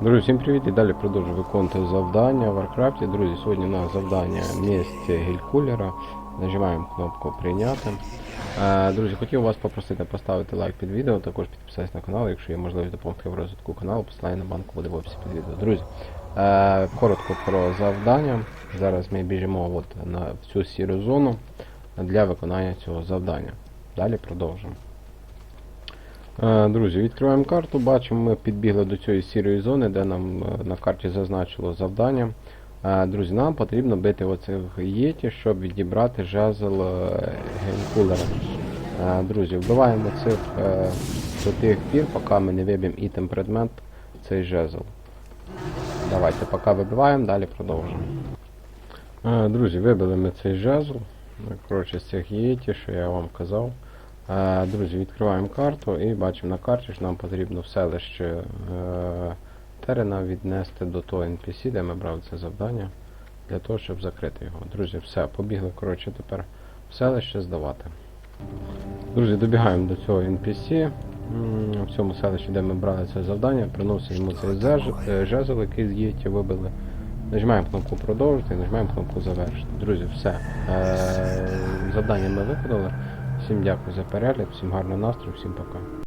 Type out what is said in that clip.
Друзі, всім привіт і далі продовжую виконувати завдання в Варкрафті. Друзі, сьогодні у нас завдання місць гелькулера. Нажимаємо кнопку прийняти. Е, Друзі, хотів вас попросити поставити лайк під відео, також підписатися на канал, якщо є можливість допомогти в розвитку каналу, посилання на банку буде в описі під відео. Друзі, е, коротко про завдання. Зараз ми біжимо от на в цю сіру зону для виконання цього завдання. Далі продовжимо. Е, Друзі, відкриваємо карту, бачимо, ми підбігли до цієї сірої зони, де нам е, на карті зазначило завдання. Е, Друзі, нам потрібно бити оцих єті, щоб відібрати жезл генкулера. Е, Друзі, вбиваємо цих до тих пір, поки ми не виб'ємо ітем предмет цей жезл. Давайте поки вибиваємо, далі продовжимо. Друзі, вибили ми цей жезл. Коротше, з цих єті, що я вам казав. Е, Друзі, відкриваємо карту і бачимо на карті, що нам потрібно в селище е, Терена віднести до того NPC, де ми брали це завдання, для того, щоб закрити його. Друзі, все, побігли коротше, тепер в селище здавати. Друзі, добігаємо до цього NPC. В цьому селищі, де ми брали це завдання, приносимо цей е, жезл, який з єті вибили. Нажимаємо кнопку продовжити і нажимаємо кнопку завершити. Друзі, все. Завдання ми виконали. Всім дякую за перегляд, всім гарного настрою, всім пока.